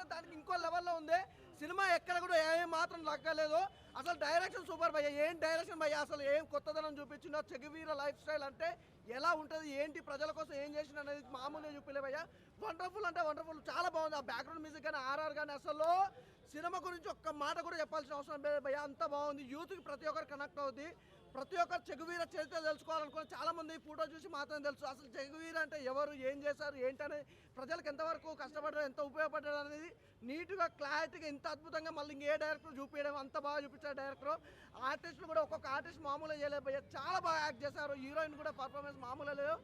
మాత్రం దానికి ఇంకో లెవెల్లో ఉంది. సినిమా ఎక్కడ కూడా ఏం మాత్రం లక్కలేదు. అసలు డైరెక్షన్ సూపర్ భయ్య. ఏం డైరెక్షన్ భయ్య? అసలు ఏం కొత్తదనం చూపించిందో చెగువీర లైఫ్ స్టైల్ అంటే ఎలా ఉంటుంది? ఏంటి? ప్రజల కోసం ఏం చేసిన అనేది మామూలుగా చూపిలే భయ్య. వండర్ఫుల్ అంటే వండర్ఫుల్ చాలా బాగుంది. ఆ బ్యాక్గ్రౌండ్ మ్యూజిక్ కానీ ఆర్ఆర్ కానీ అసలు సినిమా గురించి ఒక్క మాట కూడా చెప్పాల్సిన అవసరం లేదు భయ్య. అంత బాగుంది. యూత్కి ప్రతి ఒక్కరు కనెక్ట్ అవుతుంది ప్రతి ఒక్కరు చెగువీర చరిత్ర తెలుసుకోవాలనుకుని చాలామంది ఈ ఫోటో చూసి మాత్రం తెలుసు. అసలు చెగువీర అంటే ఎవరు ఏం చేశారు ఏంటని ప్రజలకు ఎంతవరకు కష్టపడ్డారు ఎంత ఉపయోగపడ్డారు అనేది నీట్గా క్లారిటీగా ఇంత అద్భుతంగా మళ్ళీ ఇంకే డైరెక్టర్ చూపించడం అంత బాగా చూపించారు డైరెక్టర్. ఆర్టిస్టులు కూడా ఒక్కొక్క ఆర్టిస్ట్ మామూలుగా చేయలేకపోయారు చాలా బాగా యాక్ట్ చేశారు. హీరోయిన్ కూడా పర్ఫార్మెన్స్ మామూలుగా లేదు.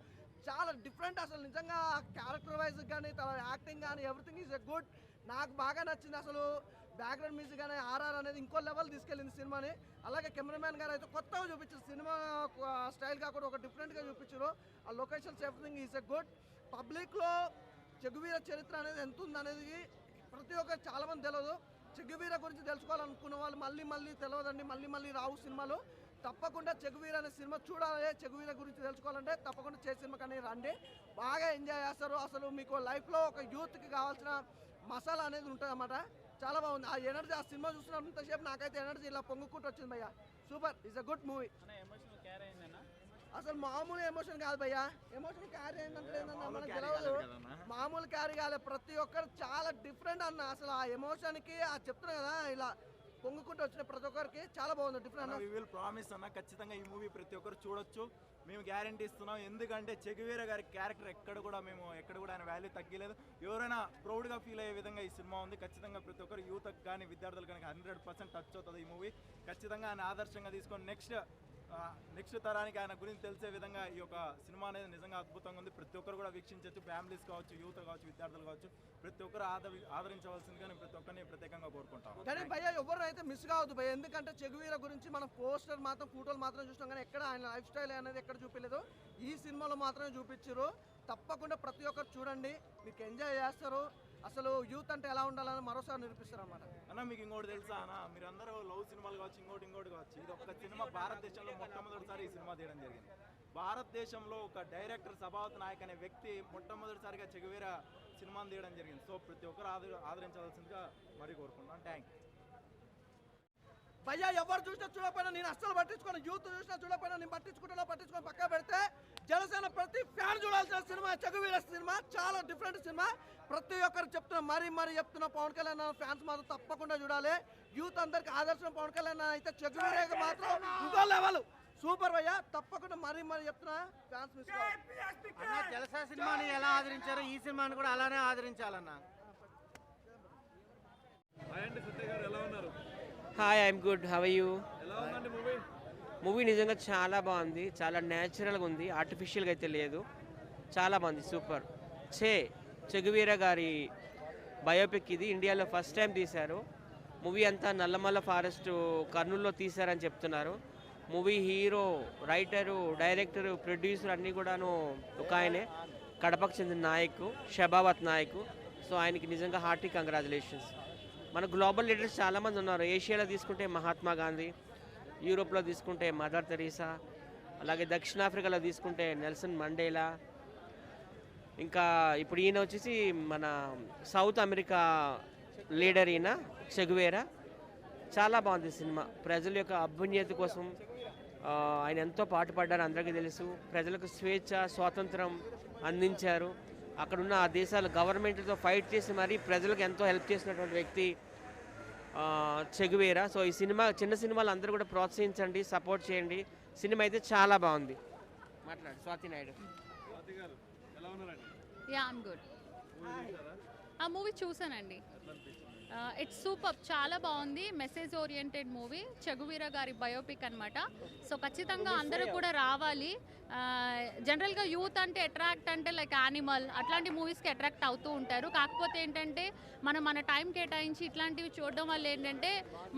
చాలా డిఫరెంట్ అసలు నిజంగా క్యారెక్టర్ వైజ్ కానీ తన యాక్టింగ్ కానీ ఎవ్రీథింగ్ ఈజ్ ఎ గుడ్ నాకు బాగా నచ్చింది అసలు బ్యాక్గ్రౌండ్ మ్యూజిక్ అనే ఆర్ఆర్ అనేది ఇంకో లెవెల్ తీసుకెళ్ళింది సినిమాని. అలాగే కెమెరామ్యాన్ గారు అయితే కొత్తగా చూపించారు. సినిమా స్టైల్ కాకుండా ఒక డిఫరెంట్గా చూపించారు. ఆ locations everything is a good పబ్లిక్లో చెగువీర చరిత్ర అనేది ఎంత ఉందనేది ప్రతి ఒక్కరు చాలామంది తెలియదు చెగువీర గురించి తెలుసుకోవాలనుకున్న వాళ్ళు మళ్ళీ మళ్ళీ తెలియదండి మళ్ళీ మళ్ళీ రావు సినిమాలు. తప్పకుండా చెగువీర అనే సినిమా చూడాలి. చెగువీర గురించి తెలుసుకోవాలంటే తప్పకుండా చే సినిమా కానీ రండి. బాగా ఎంజాయ్ చేస్తారు. అసలు మీకు లైఫ్లో ఒక యూత్కి కావాల్సిన మసాలా అనేది ఉంటుంది అన్నమాట చాలా బాగుంది. ఆ ఎనర్జీ ఆ సినిమా చూసినంతసేపు నాకైతే ఎనర్జీ ఇలా పొంగుకుంటూ వచ్చింది భయ్య. Super. It's a good movie అసలు మామూలు ఎమోషన్ కాదు భయ్య. ఎమోషన్ క్యారీ తెలియదు కాలేదు కదన్నా. మామూలు క్యారీ కాలేదు. ప్రతి ఒక్కరు చాలా డిఫరెంట్ అన్న. అసలు ఆ ఎమోషన్కి ఆ చెప్తున్నా కదా ఇలా పొంగుకుంటూ వచ్చిన ప్రతి ఒక్కరికి చాలా బాగుంది. డిఫరెంట్ అన్న వి విల్ ప్రామిస్ అన్న ఖచ్చితంగా ఈ మూవీ ప్రతి ఒక్కరు చూడొచ్చు. మేము గ్యారంటీ ఇస్తున్నాం. ఎందుకంటే చెగువీర గారి క్యారెక్టర్ ఎక్కడ కూడా మేము ఎక్కడ కూడా ఆయన వాల్యూ తగ్గలేదు. ఎవరైనా ప్రౌడ్గా ఫీల్ అయ్యే విధంగా ఈ సినిమా ఉంది. ఖచ్చితంగా ప్రతి ఒక్కరు యూత్ కానీ విద్యార్థులు కానీ హండ్రెడ్ పర్సెంట్ టచ్ అవుతుంది ఈ మూవీ ఖచ్చితంగా ఆయన ఆదర్శంగా తీసుకొని నెక్స్ట్ నెక్స్ట్ తరానికి ఆయన గురించి తెలిసే విధంగా ఈ యొక్క సినిమా అనేది నిజంగా అద్భుతంగా ఉంది. ప్రతి ఒక్కరు కూడా వీక్షించవచ్చు. ఫ్యామిలీస్ కావచ్చు యూత్ కావచ్చు విద్యార్థులు కావచ్చు ప్రతి ఒక్కరు ఆదరి ఆదరించవలసిందిగా నేను ప్రతి ఒక్కరిని ప్రత్యేకంగా కోరుకుంటాను కానీ భయ్య ఎవరు అయితే మిస్ కావద్దు భయ్య ఎందుకంటే చెగువీర గురించి మనం పోస్టర్ మాత్రం ఫోటోలు మాత్రం చూసినాం కానీ ఎక్కడ ఆయన లైఫ్ స్టైల్ అనేది ఎక్కడ చూపించలేదు. ఈ సినిమాలో మాత్రమే చూపించారు తప్పకుండా ప్రతి ఒక్కరు చూడండి. మీకు ఎంజాయ్ చేస్తారు. అసలు యూత్ అంటే ఎలా ఉండాలని మరోసారి నిరూపిస్తారు అనమాట అన్న మీకు ఇంకోటి తెలుసా అన్న? మీరందరూ లవ్ సినిమాలు కావచ్చు ఇంకోటి ఇంకోటి కావచ్చు. ఇది ఒక సినిమా భారతదేశంలో మొట్టమొదటిసారి ఈ సినిమా తీయడం జరిగింది. భారతదేశంలో ఒక డైరెక్టర్ సభావత్ నాయక్ అనే వ్యక్తి మొట్టమొదటిసారిగా చెగువేర సినిమాను తీయడం జరిగింది. సో ప్రతి ఒక్కరు ఆదరి ఆదరించవలసిందిగా మరీ కోరుకుంటున్నాను. థ్యాంక్ భయ్య ఎవరు చూసినా చూడకపోయినా నేను అస్సలు పట్టించుకోను. యూత్ చూసినా చూడకపోయినా నేను పట్టించుకుంటున్నా పట్టించుకొని పక్క పెడితే జనసేన ప్రతి ఫ్యాన్ చూడాల్సిన సినిమా చెగువీర సినిమా చాలా డిఫరెంట్ సినిమా. ప్రతి ఒక్కరు చెప్తున్నా మరీ మరీ చెప్తున్నా పవన్ కళ్యాణ్ ఫ్యాన్స్ మాత్రం తప్పకుండా చూడాలి. యూత్ అందరికి ఆదర్శం పవన్ కళ్యాణ్ అయితే చెగువీర మాత్రం ఇంకో లెవెల్. సూపర్ భయ్య తప్పకుండా మరీ మరీ చెప్తున్నా ఫ్యాన్స్ మిస్ కావాలి. అన్న జలసా సినిమాని ఎలా ఆదరించారో ఈ సినిమాని కూడా అలానే ఆదరించాలన్న. అండి సత్య గారు ఎలా ఉన్నారు? Hi I'm good. How you ఎలా ఉందండి మూవీ? మూవీ నిజంగా చాలా బాగుంది. చాలా న్యాచురల్గా ఉంది. ఆర్టిఫిషియల్గా అయితే లేదు. చాలా బాగుంది. సూపర్ చే చెగువీర గారి బయోపిక్ ఇది. ఇండియాలో ఫస్ట్ టైం తీశారు. మూవీ అంతా నల్లమల్ల ఫారెస్ట్ కర్నూలులో తీశారని చెప్తున్నారు. Movie hero writer director producer అన్నీ కూడాను ఒక ఆయనే. కడపకు చెందిన నాయక్ షబావత్ నాయక్. సో ఆయనకి నిజంగా హార్టీ కంగ్రాచులేషన్స్ మన గ్లోబల్ లీడర్స్ చాలామంది ఉన్నారు. ఏషియాలో తీసుకుంటే మహాత్మా గాంధీ యూరోప్లో తీసుకుంటే మదర్ తెరీసా అలాగే దక్షిణాఫ్రికాలో తీసుకుంటే నెల్సన్ మండేలా ఇంకా ఇప్పుడు ఈయన వచ్చేసి మన సౌత్ అమెరికా లీడర్ ఈయన చెగువేరా. చాలా బాగుంది సినిమా. ప్రజల యొక్క అభ్యున్నతి కోసం ఆయన ఎంతో పాటుపడ్డారు అందరికీ తెలుసు. ప్రజలకు స్వేచ్ఛ స్వాతంత్రం అందించారు. అక్కడున్న ఆ దేశాల గవర్నమెంట్తో ఫైట్ చేసి మరీ ప్రజలకు ఎంతో హెల్ప్ చేసినటువంటి వ్యక్తి చెగువేరా. సో ఈ సినిమా చిన్న సినిమాలు అందరూ కూడా ప్రోత్సహించండి సపోర్ట్ చేయండి. సినిమా అయితే చాలా బాగుంది. మాట్లాడు Swathi Naidu. Ya I'm good ఆ మూవీ చూసానండి. ఇట్స్ సూపర్ చాలా బాగుంది. Message oriented movie Che Guevara గారి బయోపిక్ అన్నమాట. సో ఖచ్చితంగా అందరూ కూడా రావాలి. జనరల్గా యూత్ అంటే అట్రాక్ట్ అంటే లైక్ యానిమల్ అట్లాంటి మూవీస్కి అట్రాక్ట్ అవుతూ ఉంటారు. కాకపోతే ఏంటంటే మనం మన టైం కేటాయించి ఇట్లాంటివి చూడడం వల్ల ఏంటంటే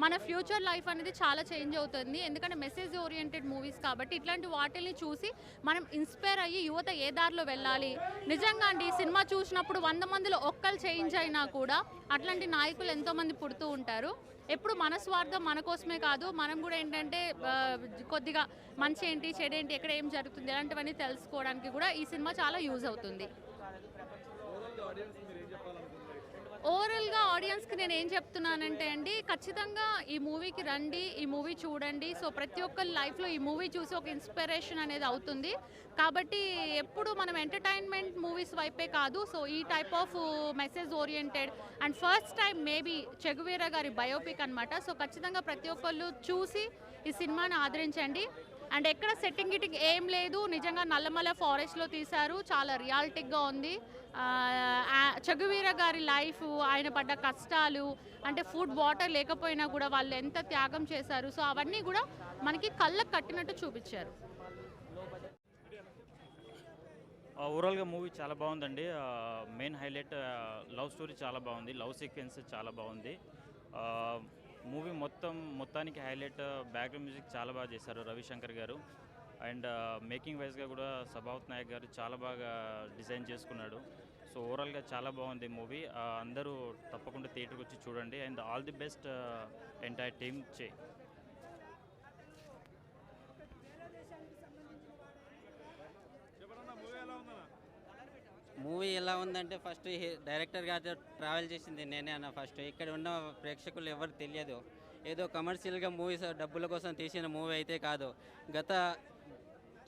మన ఫ్యూచర్ లైఫ్ అనేది చాలా చేంజ్ అవుతుంది. ఎందుకంటే మెసేజ్ ఓరియంటెడ్ మూవీస్ కాబట్టి ఇట్లాంటి వాటిని చూసి మనం ఇన్స్పైర్ అయ్యి యువత ఏ దారిలో వెళ్ళాలి? నిజంగా అండి ఈ సినిమా చూసినప్పుడు వంద మందిలో ఒక్కరు చేంజ్ అయినా కూడా అట్లాంటి నాయకులు ఎంతోమంది పుడుతూ ఉంటారు. ఎప్పుడు మన స్వార్థం మన కోసమే కాదు మనం కూడా ఏంటంటే కొద్దిగా మంచి ఏంటి చెడేంటి ఎక్కడ ఏం జరుగుతుంది ఇలాంటివన్నీ తెలుసుకోవడానికి కూడా ఈ సినిమా చాలా యూజ్ అవుతుంది. ఓవరాల్గా ఆడియన్స్కి నేను ఏం చెప్తున్నానంటే అండి ఖచ్చితంగా ఈ మూవీకి రండి ఈ మూవీ చూడండి. సో ప్రతి ఒక్కరి లైఫ్లో ఈ మూవీ చూసి ఒక ఇన్స్పిరేషన్ అనేది అవుతుంది. కాబట్టి ఎప్పుడు మనం ఎంటర్టైన్మెంట్ మూవీస్ వైపే కాదు. సో ఈ type of message oriented and first time maybe Che Guevara గారి బయోపిక్ అన్నమాట. సో ఖచ్చితంగా ప్రతి ఒక్కళ్ళు చూసి ఈ సినిమాని ఆదరించండి. అండ్ ఎక్కడ సెట్టింగ్ గిట్టింగ్ ఏం లేదు. నిజంగా నల్లమల ఫారెస్ట్లో తీశారు. చాలా రియాలిటిక్గా ఉంది. చగువీర గారి లైఫ్ ఆయన పడ్డ కష్టాలు అంటే ఫుడ్ వాటర్ లేకపోయినా కూడా వాళ్ళు ఎంత త్యాగం చేశారు. సో అవన్నీ కూడా మనకి కళ్ళకు కట్టినట్టు చూపించారు. ఓవరాల్గా మూవీ చాలా బాగుందండి. మెయిన్ హైలైట్ లవ్ స్టోరీ చాలా బాగుంది. లవ్ సీక్వెన్స్ చాలా బాగుంది. మూవీ మొత్తం మొత్తానికి హైలైట్ బ్యాక్గ్రౌండ్ మ్యూజిక్ చాలా బాగా చేశారు రవిశంకర్ గారు. అండ్ మేకింగ్ వైజ్గా కూడా సభావత్ నాయక్ గారు చాలా బాగా డిజైన్ చేసుకున్నాడు. సో ఓవరాల్గా చాలా బాగుంది మూవీ అందరూ తప్పకుండా థియేటర్కి వచ్చి చూడండి. And all the best entire team చే చెప్పరన్నా మూవీ ఎలా ఉందన్నా మూవీ ఎలా ఉందంటే ఫస్ట్ డైరెక్టర్ గారితో ట్రావెల్ చేసింది నేనే అన్న ఫస్ట్. ఇక్కడ ఉన్న ప్రేక్షకులు ఎవరు తెలియదు. ఏదో కమర్షియల్గా మూవీస్ డబ్బుల కోసం తీసిన మూవీ అయితే కాదు. గత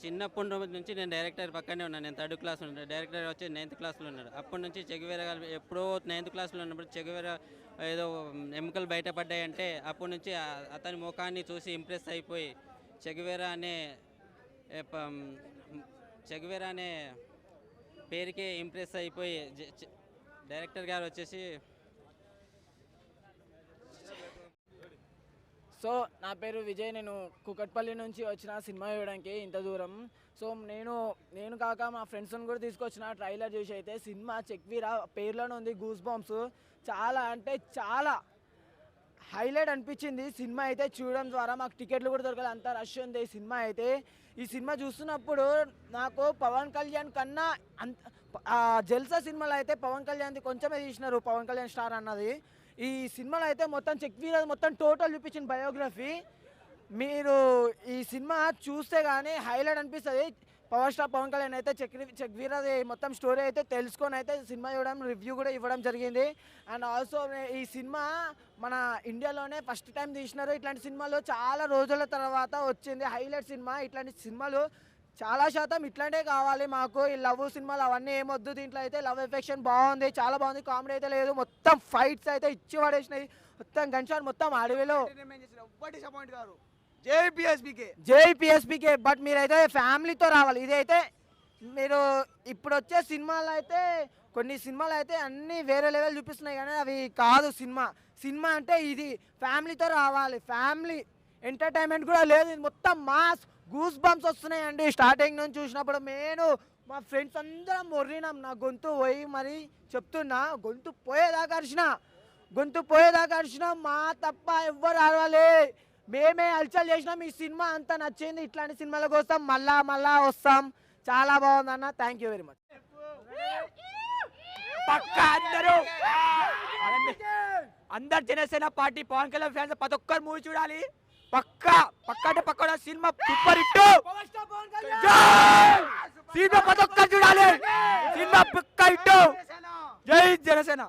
చిన్నప్పటి నుంచి నేను డైరెక్టర్ పక్కనే ఉన్నాను. నేను థర్డ్ క్లాస్ ఉన్నాను. డైరెక్టర్ వచ్చి నైన్త్ క్లాస్లో ఉన్నాడు. అప్పటి నుంచి చెగువేర గారు ఎప్పుడో నైన్త్ క్లాస్లో ఉన్నప్పుడు చెగువేర ఏదో ఎముకలు బయటపడ్డాయంటే అప్పటి నుంచి అతని ముఖాన్ని చూసి ఇంప్రెస్ అయిపోయి చెగువేర అనే చెగువేర అనే పేరుకే ఇంప్రెస్ అయిపోయి జ- డైరెక్టర్ గారు వచ్చేసి సో నా పేరు విజయ్ నేను కుకట్పల్లి నుంచి వచ్చిన సినిమా చూడడానికి ఇంత దూరం. సో నేను నేను కాక మా ఫ్రెండ్స్ని కూడా తీసుకొచ్చిన ట్రైలర్ చూసి అయితే సినిమా చెక్వీరా పేర్లోనే ఉంది గూస్ బాంబ్స్ చాలా అంటే చాలా హైలైట్ అనిపించింది. సినిమా అయితే చూడడం ద్వారా మాకు టికెట్లు కూడా దొరకలేదు అంత రష్ ఉంది ఈ సినిమా అయితే. ఈ సినిమా చూస్తున్నప్పుడు నాకు పవన్ కళ్యాణ్ కన్నా అంత జల్సా సినిమాలో అయితే పవన్ కళ్యాణ్ది కొంచెమే తీసినారు. పవన్ కళ్యాణ్ స్టార్ అన్నది. ఈ సినిమాలో అయితే మొత్తం చెక్వీర మొత్తం టోటల్ చూపించిన బయోగ్రఫీ. మీరు ఈ సినిమా చూస్తే కానీ హైలైట్ అనిపిస్తుంది. పవర్ స్టార్ పవన్ కళ్యాణ్ అయితే చక్రి చక్వీరది మొత్తం స్టోరీ అయితే తెలుసుకొని అయితే సినిమా ఇవ్వడం రివ్యూ కూడా ఇవ్వడం జరిగింది. అండ్ ఆల్సో ఈ సినిమా మన ఇండియాలోనే ఫస్ట్ టైం తీసినారు. ఇట్లాంటి సినిమాలు చాలా రోజుల తర్వాత వచ్చింది. హైలైట్ సినిమా. ఇట్లాంటి సినిమాలు చాలా శాతం ఇట్లాంటివి కావాలి మాకు. ఈ లవ్ సినిమాలు అవన్నీ ఏమొద్దు దీంట్లో అయితే లవ్ ఎఫెక్షన్ బాగుంది. చాలా బాగుంది. కామెడీ అయితే లేదు. మొత్తం ఫైట్స్ అయితే ఇచ్చి పడేసినాయి. మొత్తం గన్షాట్ మొత్తం అడవిలో. డిసప్పాయింట్ గారు జై పిఎస్బికే బట్ మీరైతే ఫ్యామిలీతో రావాలి. ఇదైతే మీరు ఇప్పుడు వచ్చే సినిమాలు అయితే కొన్ని సినిమాలు అయితే అన్నీ వేరే లెవెల్ చూపిస్తున్నాయి కానీ అవి కాదు సినిమా. సినిమా అంటే ఇది. ఫ్యామిలీతో రావాలి. ఫ్యామిలీ ఎంటర్టైన్మెంట్ కూడా లేదు. ఇది మొత్తం మాస్ గూస్ బంప్స్ వస్తున్నాయండి. స్టార్టింగ్ నుంచి చూసినప్పుడు నేను మా ఫ్రెండ్స్ అందరం మొర్రినాం నా గొంతు పోయి మరి చెప్తున్నా. గొంతు పోయేదాకా అరిచిన. గొంతు పోయేదాకా అరిచిన మా తప్ప ఎవ్వరు అరవాలి. మేమే హల్చల్ చేసినాం ఈ సినిమా అంత నచ్చింది ఇట్లాంటి సినిమాల కోసం మళ్ళా మళ్ళా వస్తాం. చాలా బాగుంది అన్న థ్యాంక్ యూ వెరీ మచ్ పక్కా అందరూ. అందరు జనసేన పార్టీ పవన్ కళ్యాణ్ ఫ్యాన్స్ ప్రతి ఒక్కరు మూవీ చూడాలి. పక్క పక్క అంటే పక్క సినిమా సూపర్ హిట్. సినిమా ప్రతి ఒక్కరు చూడాలి. సినిమా పక్క హిట్. జై జనసేన.